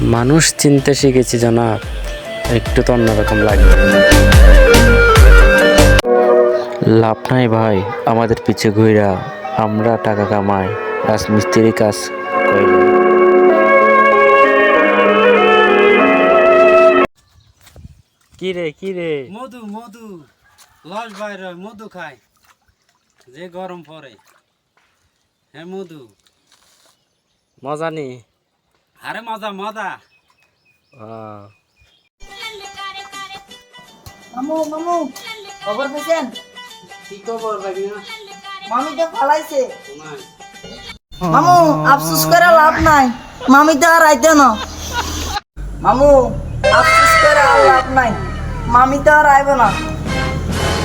মানুষ চিনতে শিখেছি জনাব একটু তো অন্যরকম লাগবে লাভ নাই ভাই আমাদের পিছে ঘুরা আমরা টাকা কামাই রাজমিস্ত্রি কাজ করি। কি রে কি রে? মধু মধু লস বাইর মধু খায় যে গরম পড়ে। হ্যাঁ মধু। মজা নি? আরে মজা মজা। মামু মামু খবর পেয়েছেন? কি খবর ভাবি? মামি তো ফালাইছে মামু আফসোস করে লাভ নাই। মামি তো আর আইতে না। মামু আফসোস করে আর লাভ নাই। মামি তো আর আইব না।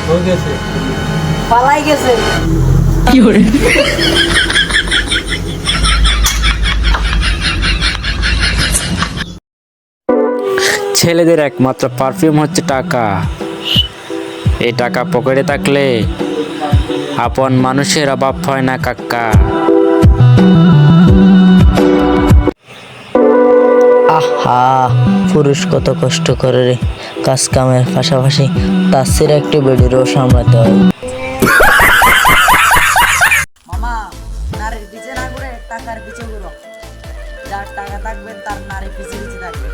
হয়ে গেছে। পালাই গেছে। ছেলেদের একমাত্র পারফিউম হচ্ছে টাকা। এই টাকা পকেটে থাকলে আপন মানুষের অভাব হয় না কাকা আহা পুরুষ কত কষ্ট করে রে। কাজ কামের পাশাপাশি তার সেরা একটু বেডিরও সামলাতে হয়। মামা নারীর পিছে না করে টাকার পিছে ঘুরো। যার টাকা থাকবে তার নারী পিছে পিছে থাকবে।